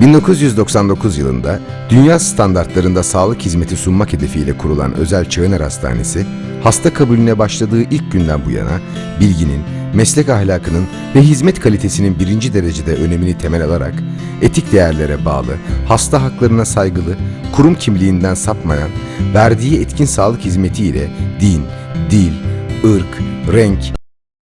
1999 yılında dünya standartlarında sağlık hizmeti sunmak hedefiyle kurulan Özel Çağıner Hastanesi, hasta kabulüne başladığı ilk günden bu yana bilginin, meslek ahlakının ve hizmet kalitesinin birinci derecede önemini temel alarak etik değerlere bağlı, hasta haklarına saygılı, kurum kimliğinden sapmayan, verdiği etkin sağlık hizmetiyle din, dil, ırk, renk,